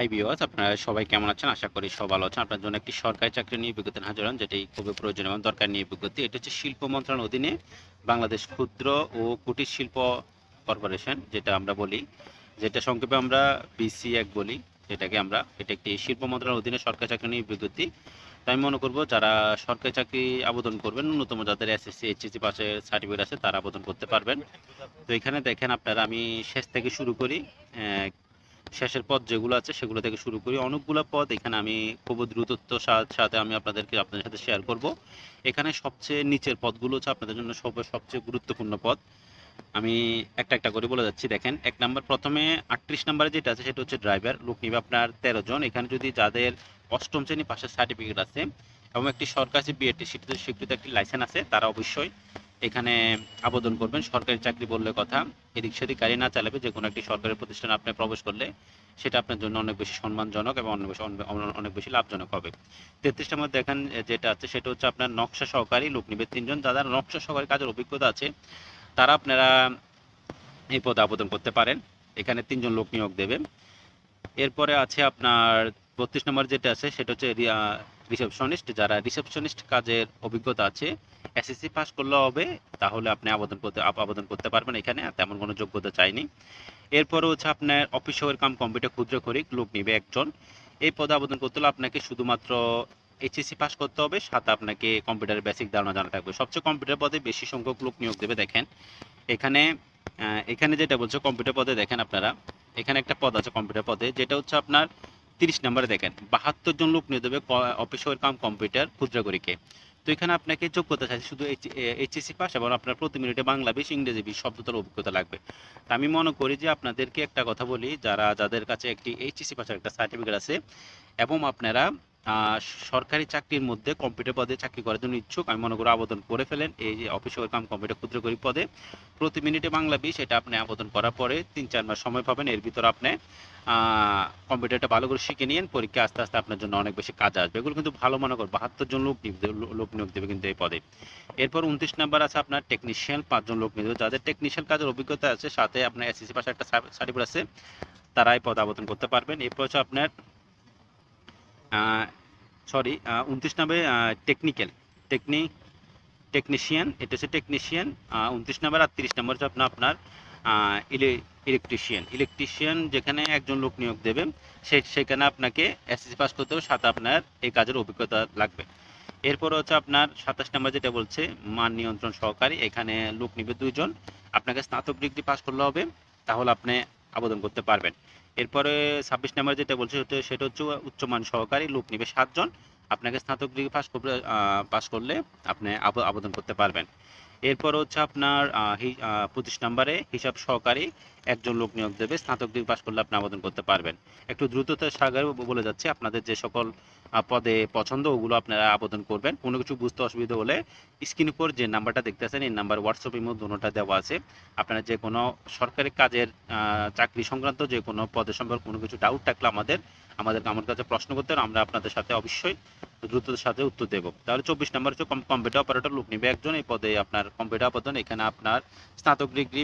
High বিওয়াস আপনারা সবাই কেমন আছেন? আশা করি সব ভালো আছেন। আপনার জন্য একটি সরকারি চাকরি নিয়ে বিজ্ঞপ্তি হাজির হন যেটি খুবই প্রয়োজন এবং দরকার নিয়ে বিজ্ঞপ্তি। এটা হচ্ছে শিল্প মন্ত্রণালয়ের অধীনে বাংলাদেশ ক্ষুদ্র ও কুটির শিল্প কর্পোরেশন, যেটা আমরা বলি। যেটা সংক্ষেপে আমরা বিসি এক বলি, যেটাকে আমরা, এটা একটি শিল্প মন্ত্রণালয়ের অধীনে সরকারি চাকরি নিয়ে বিজ্ঞপ্তি। তাই মনে করব, যারা সরকারি চাকরি আবেদন করবেন, ন্যূনতম যাদের এসএসসি এইচএসসি পাশের সার্টিফিকেট আছে, তারা আবেদন করতে পারবেন। তো এখানে দেখেন আপনারা, আমি শেষ থেকে শুরু করি শেষের পদ যেগুলো আছে সেগুলো থেকে শুরু করি। অনেকগুলো পদ এখানে আমি খুব দ্রুতত্ব সাথে আমি আপনাদেরকে, আপনাদের সাথে শেয়ার করব। এখানে সবচেয়ে নিচের পদগুলো হচ্ছে আপনাদের জন্য সব, সবচেয়ে গুরুত্বপূর্ণ পদ আমি একটা একটা করে বলে যাচ্ছি। দেখেন, এক নাম্বার প্রথমে আটত্রিশ নাম্বারে যেটা আছে সেটা হচ্ছে ড্রাইভার লোক নিবে আপনার তেরো জন। এখানে যদি যাদের অষ্টম শ্রেণি পাশের সার্টিফিকেট আছে এবং একটি সরকারি বিএটি স্বীকৃত স্বীকৃত একটি লাইসেন্স আছে, তারা অবশ্যই এখানে আবেদন করবেন। সরকারি চাকরি বললে কথা, এদিক সেদিক গাড়ি না চালাবে যে কোনো একটি সরকারি প্রতিষ্ঠানে আপনি প্রবেশ করলে সেটা আপনার জন্য অনেক বেশি সম্মানজনক এবং অনেক বেশি অনেক- বেশি লাভজনক হবে। তেত্রিশটার মধ্যে দেখেন যেটা আছে, সেটা হচ্ছে আপনার নকশা সহকারী লোক নিবে তিনজন। যাদের নকশা সহকারী কাজের অভিজ্ঞতা আছে, তারা আপনারা এই পদে আবেদন করতে পারেন। এখানে তিনজন লোক নিয়োগ দেবে। এরপরে আছে আপনার বত্রিশ নম্বর যেটা আছে, সেটা হচ্ছে রিসেপশনিস্ট। যারা রিসেপশনিস্ট কাজের অভিজ্ঞতা আছে এসএসসি পাস করলে হবে, তাহলে আপনি আবেদন করতে আবেদন করতে পারবেন এখানে তেমন কোনো যোগ্যতা চাইনি। এরপরে হচ্ছে আপনার অফিস সহের কাম কম্পিউটার ক্ষুদ্র করিক লোক নিবে একজন। এই পদে আবেদন করতে হলে আপনাকে শুধুমাত্র এইচএসসি পাস করতে হবে, সাথে আপনাকে কম্পিউটারের বেসিক ধারণা জানা থাকবে। সবচেয়ে কম্পিউটার পদে বেশি সংখ্যক লোক নিয়োগ দেবে, দেখেন। এখানে এখানে যেটা বলছে কম্পিউটার পদে দেখেন আপনারা, এখানে একটা পদ আছে কম্পিউটার পদে, যেটা হচ্ছে আপনার তিরিশ নম্বরে দেখেন। বাহাত্তর জন লোক নিয়োগ দেবে অফিস সহের কাম কম্পিউটার ক্ষুদ্র করিকে তো এখানে আপনাকে যোগ্যতা চাইছে শুধু এইচএসসি পাস এবং আপনার প্রতি মিনিটে বাংলা বেশ ইংরেজি বিশ শব্দতার অভিজ্ঞতা লাগবে। তা আমি মনে করি যে আপনাদেরকে একটা কথা বলি, যারা, যাদের কাছে একটি এইচএসসি পাসের একটা সার্টিফিকেট আছে, এবং আপনারা সরকারি চাকরির মধ্যে কম্পিউটার পদে চাকরি করার জন্য ইচ্ছুক। আমি মনে করি আবেদন করে ফেলেন। এই যে অফিস কাম কম্পিউটার ক্ষুদ্র করি পদে। প্রতি মিনিটে বাংলা বিশ, এটা আপনি আবেদন করার পরে তিন চার মাস সময় পাবেন। এর ভিতর আপনি কম্পিউটারটা ভালো করে শিখে নিয়েন। পরীক্ষা আস্তে আস্তে আপনার জন্য অনেক বেশি কাজ আসবে। এগুলো কিন্তু ভালো মনে কর বাহাত্তর জন লোক লোক নিয়োগ দেবে কিন্তু এই পদে। এরপর উনত্রিশ নাম্বার আছে আপনার টেকনিশিয়ান পাঁচজন লোক নিয়োগ। যাদের টেকনিশিয়াল কাজের অভিজ্ঞতা আছে, সাথে আপনার এসএসসি পাশে একটা সার্টিফিকেট আছে, তারা এই পদে আবেদন করতে পারবেন। এরপর হচ্ছে আপনার সরি উনত্রিশ নাম্বারে টেকনিক্যাল টেকনি টেকনিশিয়ান এটা হচ্ছে টেকনিশিয়ান উনত্রিশ নাম্বার আর তিরিশ নাম্বার হচ্ছে আপনার আপনার ইলেকট্রিশিয়ান ইলেকট্রিশিয়ান যেখানে একজন লোক নিয়োগ দেবে, সে, সেখানে আপনাকে এসএসসি পাস করতে হবে, সাথে আপনার এই কাজের অভিজ্ঞতা লাগবে। এরপর হচ্ছে আপনার সাতাশ নাম্বার যেটা বলছে, মান নিয়ন্ত্রণ সহকারী এখানে লোক নিবে দুইজন। আপনাকে স্নাতক ডিগ্রি পাস করলে হবে, তাহলে আপনি আবেদন করতে পারবেন। এরপরে ছাব্বিশ নম্বর যেটা বলছে, সেটা- হচ্ছে উচ্চমান সহকারী, লোক নিবে সাতজন। আপনাকে স্নাতক ডিগ্রি পাস করলে পাস করলে আপনি আবেদন করতে পারবেন। এরপর হচ্ছে আপনার পঁচিশ নম্বরে হিসাব সহকারী একজন লোক নিয়োগ দেবে, স্নাতক ডিগ্রি পাস করলে আপনি আবেদন করতে পারবেন। একটু দ্রুততার সাগরে বলে যাচ্ছে, আপনাদের যে সকল পদে পছন্দ, ওগুলো আপনারা আবেদন করবেন। কোনো কিছু বুঝতে অসুবিধা হলে স্ক্রিন উপর যে নাম্বারটা দেখতেছেন, এই নাম্বার হোয়াটসঅ্যাপের মধ্যে দুটোটা দেওয়া আছে। আপনারা যে কোনো সরকারি কাজের চাকরি সংক্রান্ত যে কোনো পদের সম্পর্কে কোনো কিছু ডাউট থাকলে আমাদের আমাদের আমার কাছে প্রশ্ন করতে আমরা আপনাদের সাথে অবশ্যই দ্রুততার সাথে উত্তর দেব। তাহলে চব্বিশ নম্বর হচ্ছে কম্পিউটার অপারেটর লোক নিবে একজন, এই পদে আপনার কম্পিউটার আবেদন, এখানে আপনার স্নাতক ডিগ্রি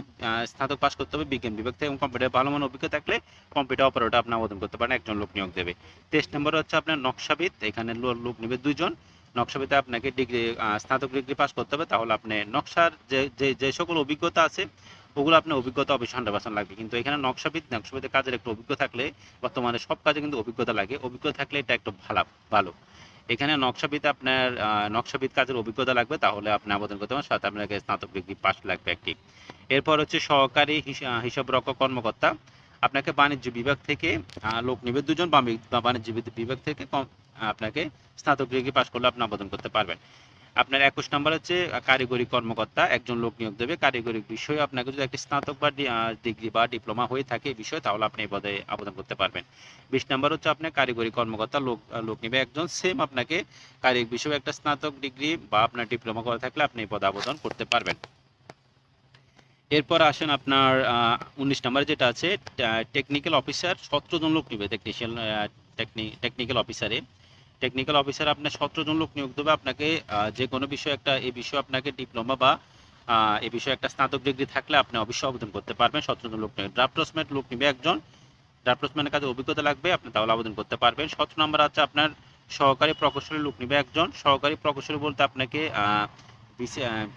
স্নাতক পাস করতে হবে বিজ্ঞান বিভাগ থেকে এবং কম্পিউটার ভালো মানের অভিজ্ঞতা থাকলে কম্পিউটার অপারেটর আপনি আবেদন করতে পারেন, একজন লোক নিয়োগ দেবে। তেইশ নম্বর হচ্ছে আপনার নকশাবিদ, এখানে লোক নিবে দুইজন। নকশাবিদে আপনাকে ডিগ্রি স্নাতক ডিগ্রি পাস করতে হবে, তাহলে আপনি নকশার যে যে যে সকল অভিজ্ঞতা আছে, ওগুলো আপনার অভিজ্ঞতা অবশ্যই হান্ড্রেড পার্সেন্ট লাগবে। কিন্তু এখানে নকশাবিদ, নকশাবিদের কাজের একটু অভিজ্ঞতা থাকলে বর্তমানে সব কাজে কিন্তু অভিজ্ঞতা লাগে। অভিজ্ঞতা থাকলে এটা একটু ভালো ভালো। এখানে নকশাবিদ আপনার নকশাবিদ কাজের অভিজ্ঞতা লাগবে, তাহলে আপনি আবেদন করতে পারেন, সাথে আপনাকে স্নাতক ডিগ্রি পাস লাগবে একটি। এরপর হচ্ছে সহকারী হিসাব হিসাবরক্ষক কর্মকর্তা। আপনাকে বাণিজ্য বিভাগ থেকে লোক নিবে, দুজন বাণিজ্য বিভাগ থেকে আপনাকে স্নাতক ডিগ্রি পাস করলে আপনি আবেদন করতে পারবেন। আপনার একুশ নম্বর হচ্ছে কারিগরি কর্মকর্তা, একজন লোক নিয়োগ দেবে। কারিগরি বিষয়ে আপনাকে যদি একটি স্নাতক বা ডিগ্রি বা ডিপ্লোমা হয়ে থাকে এই বিষয়ে, তাহলে আপনি এই পদে আবেদন করতে পারবেন। বিশ নম্বর হচ্ছে আপনার কারিগরি কর্মকর্তা লোক লোক নিবে। একজন সেম আপনাকে কারিগরি বিষয়ে একটা স্নাতক ডিগ্রি বা আপনার ডিপ্লোমা করা থাকলে আপনি এই পদে আবেদন করতে পারবেন। এরপর আসেন আপনার উনিশ নম্বরে যেটা আছে টেকনিক্যাল অফিসার সতেরো জন লোক নিবে টেকনিশিয়াল টেকনিক্যাল অফিসারে টেকনিক্যাল অফিসার আপনার সতেরো জন লোক নিয়োগ দেবে আপনাকে যে কোনো বিষয়ে একটা এই বিষয়ে আপনাকে ডিপ্লোমা বা এই বিষয়ে একটা স্নাতক ডিগ্রি থাকলে আপনি অবশ্যই আবেদন করতে পারবেন, সতেরো জন লোক নেবে ড্রাফটসমেট লোক নিবে একজন। ড্রাফটসম্যানের কাছে অভিজ্ঞতা লাগবে, আপনি তাহলে আবেদন করতে পারবেন। সতেরো নম্বর আছে আপনার সহকারী প্রকৌশলী লোক নিবে একজন। সহকারী প্রকৌশলী বলতে আপনাকে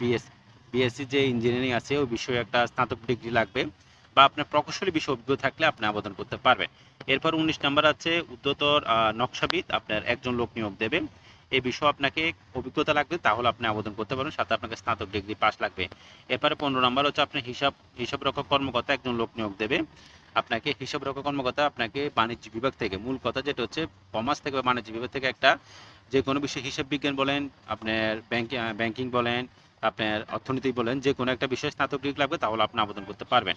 বিএস বিএসসি যে ইঞ্জিনিয়ারিং আছে, ওই বিষয়ে একটা স্নাতক ডিগ্রি লাগবে বা আপনার প্রকৌশলী বিষয়ে অভিজ্ঞতা থাকলে আপনি আবেদন করতে পারবেন। এরপর উনিশ নাম্বার আছে উদ্যতর নকশাবিদ, আপনার একজন লোক নিয়োগ দেবে। এই বিষয়ে আপনাকে অভিজ্ঞতা লাগবে, তাহলে আপনি আবেদন করতে পারবেন, সাথে আপনাকে স্নাতক ডিগ্রি পাস লাগবে। এরপরে পনেরো নাম্বার হচ্ছে আপনার হিসাব হিসাব রক্ষক কর্মকর্তা একজন লোক নিয়োগ দেবে। আপনাকে হিসাব রক্ষক কর্মকর্তা আপনাকে বাণিজ্য বিভাগ থেকে, মূল কথা যেটা হচ্ছে কমার্স থেকে বা বাণিজ্য বিভাগ থেকে একটা যে কোনো বিষয়ে হিসাব বিজ্ঞান বলেন, আপনার ব্যাংক ব্যাংকিং বলেন, আপনার অর্থনীতি বলেন যে কোনো একটা বিষয়ে স্নাতক ডিগ্রি লাগবে, তাহলে আপনি আবেদন করতে পারবেন।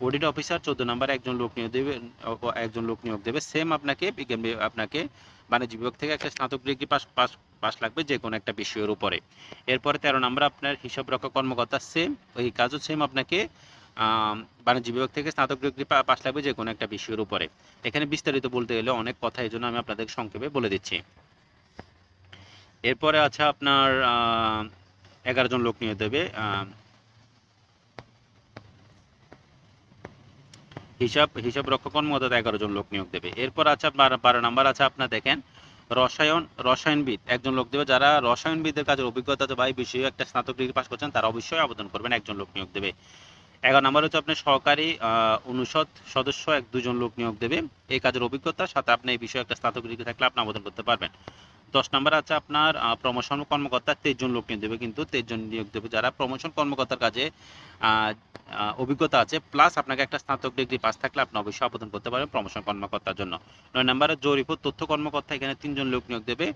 অডিট অফিসার চোদ্দ নম্বরে, একজন লোক নিয়োগ দেবে একজন লোক নিয়োগ দেবে। সেম আপনাকে বিজ্ঞানবি আপনাকে বাণিজ্য বিভাগ থেকে একটা স্নাতক ডিগ্রি পাস পাস পাস লাগবে যে কোনো একটা বিষয়ের উপরে। এরপরে তেরো নম্বর, আপনার হিসাব রক্ষা কর্মকর্তা সেম ওই কাজও সেম আপনাকে বাণিজ্য বিভাগ থেকে স্নাতক ডিগ্রি পাস লাগবে যে কোনো একটা বিষয়ের উপরে। এখানে বিস্তারিত বলতে গেলে অনেক কথা এই জন্য আমি আপনাদের সংক্ষেপে বলে দিচ্ছি। এরপরে আছে আপনার এগারো জন লোক নিয়োগ দেবে হিসাব হিসাব রক্ষক কর্মকর্তা এগারো জন লোক নিয়োগ দেবে। এরপর আছে বারো বারো নাম্বার আছে, আপনার দেখেন, রসায়ন, রসায়নবিদ একজন লোক দেবে। যারা রসায়নবিদের কাজের অভিজ্ঞতা বা এই বিষয়ে একটা স্নাতক ডিগ্রি পাস করছেন, তারা অবশ্যই আবেদন করবেন, একজন লোক নিয়োগ দেবে। এগারো নাম্বার হচ্ছে আপনার সহকারী অনুষদ সদস্য, এক, দুজন লোক নিয়োগ দেবে। এই কাজের অভিজ্ঞতার সাথে আপনি এই বিষয়ে একটা স্নাতক ডিগ্রি থাকলে আপনি আবেদন করতে পারবেন। দশ নাম্বার আছে আপনার প্রমোশন কর্মকর্তা তেইশ জন লোক নিয়োগ দেবে, কিন্তু তেইশ জন নিয়োগ দেবে। যারা প্রমোশন কর্মকর্তার কাজে অভিজ্ঞতা আছে। প্লাস আপনাকে একটা স্নাতক ডিগ্রি পাস থাকলে আপনি অবশ্যই আবেদন করতে পারেন প্রমোশন কর্মকর্তার জন্য। নয় নম্বরে জরিপ তথ্য কর্মকর্তা এখানে তিনজন লোক নিয়োগ দেবে।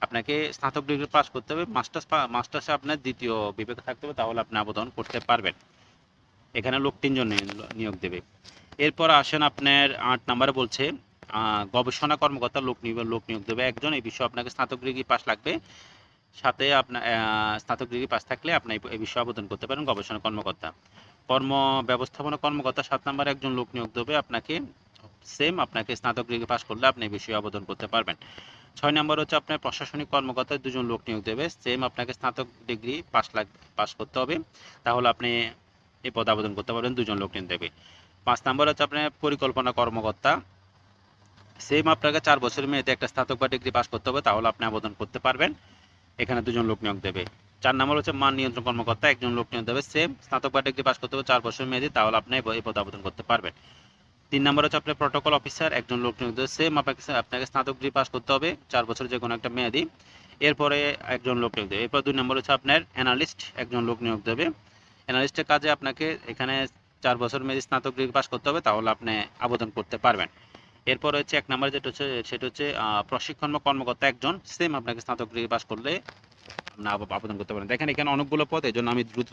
আপনাকে স্নাতক ডিগ্রি পাস করতে হবে। মাস্টার্স মাস্টার্সে আপনার দ্বিতীয় বিবেক থাকতে হবে, তাহলে আপনি আবেদন করতে পারবেন। এখানে লোক তিনজন নিয়োগ- দেবে। এরপর আসেন আপনার আট নম্বরে বলছে গবেষণা কর্মকর্তা লোক নিয়োগ লোক নিয়োগ দেবে একজন। এই বিষয়ে আপনাকে স্নাতক ডিগ্রি পাস লাগবে। সাথে আপনার স্নাতক ডিগ্রি পাস থাকলে আপনি এই বিষয়ে আবেদন করতে পারেন গবেষণা কর্মকর্তা। কর্ম ব্যবস্থাপনা কর্মকর্তা সাত নম্বরে একজন লোক নিয়োগ দেবে। আপনাকে সেম আপনাকে স্নাতক ডিগ্রি পাস করলে আপনি এই বিষয়ে আবেদন করতে পারবেন। ছয় নম্বর হচ্ছে আপনার প্রশাসনিক কর্মকর্তা দুজন লোক নিয়োগ দেবে। সেম আপনাকে স্নাতক ডিগ্রি পাস লাগ পাস করতে হবে। তাহলে আপনি এই পদে আবেদন করতে পারবেন, দুজন লোক নিয়োগ দেবে। পাঁচ নম্বর হচ্ছে আপনার পরিকল্পনা কর্মকর্তা। সেম আপনাকে চার বছরের মেয়েতে একটা স্নাতক বা ডিগ্রি পাস করতে হবে, তাহলে আপনি আবেদন করতে পারবেন। এখানে দুজন লোক নিয়োগ দেবে। চার নম্বর হচ্ছে মান নিয়ন্ত্রণ কর্মকর্তা, একজন লোক নিয়োগ দেবে সেম স্নাতক বা ডিগ্রি পাস করতে হবে, চার বছর মেয়াদি, তাহলে আপনি এই পদে আবেদন করতে পারবেন। তিন নম্বর হচ্ছে আপনার প্রোটোকল অফিসার একজন লোক নিয়োগ দেবে সেম আপনাকে আপনাকে স্নাতক ডিগ্রি পাস করতে হবে, চার বছর যে কোনো একটা মেয়াদি। এরপরে একজন লোক নিয়োগ দেবে। এরপর দুই নম্বর হচ্ছে আপনার অ্যানালিস্ট একজন লোক নিয়োগ দেবে। অ্যানালিস্টের কাজে আপনাকে এখানে চার বছর মেয়াদি স্নাতক ডিগ্রি পাস করতে হবে, তাহলে আপনি আবেদন করতে পারবেন। এরপর হচ্ছে এক নম্বর যেটা হচ্ছে, সেটা হচ্ছে প্রশিক্ষণ বা কর্মকর্তা একজন সেম আপনাকে স্নাতক ডিগ্রি পাস করলে আপনি আব- আবেদন করতে পারেন। দেখেন, এখানে অনেকগুলো পদ এই আমি দ্রুত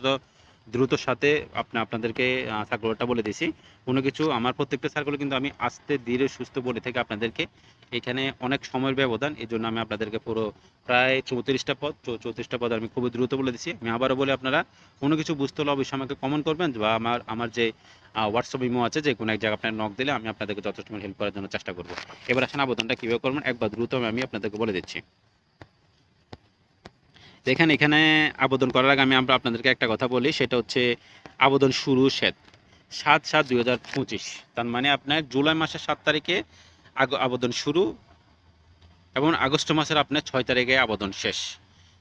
দ্রুত সাথে আপনি, আপনাদেরকে সার্কুলারটা বলে দিছি কোনো কিছু, আমার প্রত্যেকটা সার্কুলার কিন্তু আমি আস্তে, ধীরে, সুস্থ বলে থেকে আপনাদেরকে এখানে অনেক সময়ের ব্যবধান এই জন্য আমি আপনাদেরকে পুরো প্রায় চৌত্রিশটা পদ চৌত্রিশটা পদ আমি খুবই দ্রুত বলে দিছি আমি আবারও বলে আপনারা, কোনো কিছু বুঝতে হলে অবশ্যই আমাকে কমেন্ট করবেন, বা আমার আমার যে হোয়াটসঅ্যাপ ইমো আছে, যে কোনো এক জায়গায় আপনার নক দিলে আমি আপনাদেরকে যথেষ্ট হেল্প করার জন্য চেষ্টা করব। এবার আসেন আবেদনটা কীভাবে করবেন, একবার দ্রুত আমি আপনাদেরকে বলে দিচ্ছি। দেখেন, এখানে আবেদন করার আগে আমি আমরা আপনাদেরকে একটা কথা বলি, সেটা হচ্ছে আবেদন শুরু সেট সাত সাত দুই হাজার পঁচিশ। তার মানে আপনার জুলাই মাসের সাত তারিখে আবেদন শুরু এবং আগস্ট মাসের আপনার ছয় তারিখে আবেদন শেষ।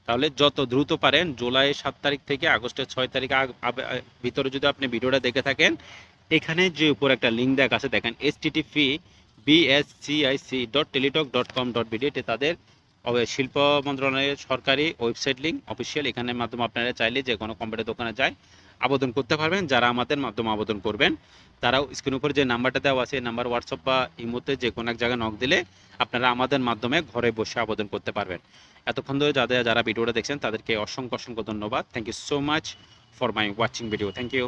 তাহলে যত দ্রুত পারেন, জুলাই সাত তারিখ থেকে আগস্টের ছয় তারিখ ভিতরে যদি আপনি ভিডিওটা দেখে থাকেন, এখানে যে উপর একটা লিঙ্ক দেখা আছে দেখেন S TTP BSCIC dot Teletalk dot com dot BD তাদের শিল্প মন্ত্রণালয়ের সরকারি ওয়েবসাইট লিঙ্ক অফিসিয়াল, এখানের মাধ্যমে আপনারা চাইলে যে কোনো কম্পিউটার দোকানে যায় আবেদন করতে পারবেন। যারা আমাদের মাধ্যমে আবেদন করবেন, তারাও স্ক্রিন উপরে যে নাম্বারটা দেওয়া আছে নাম্বার হোয়াটসঅ্যাপ বা ইমোতে যে কোনো এক জায়গায় নক দিলে আপনারা আমাদের মাধ্যমে ঘরে বসে আবেদন করতে পারবেন। এতক্ষণ ধরে যাদের, যারা ভিডিওটা দেখছেন, তাদেরকে অসংখ্য অসংখ্য ধন্যবাদ। Thank you so much for my watching video thank you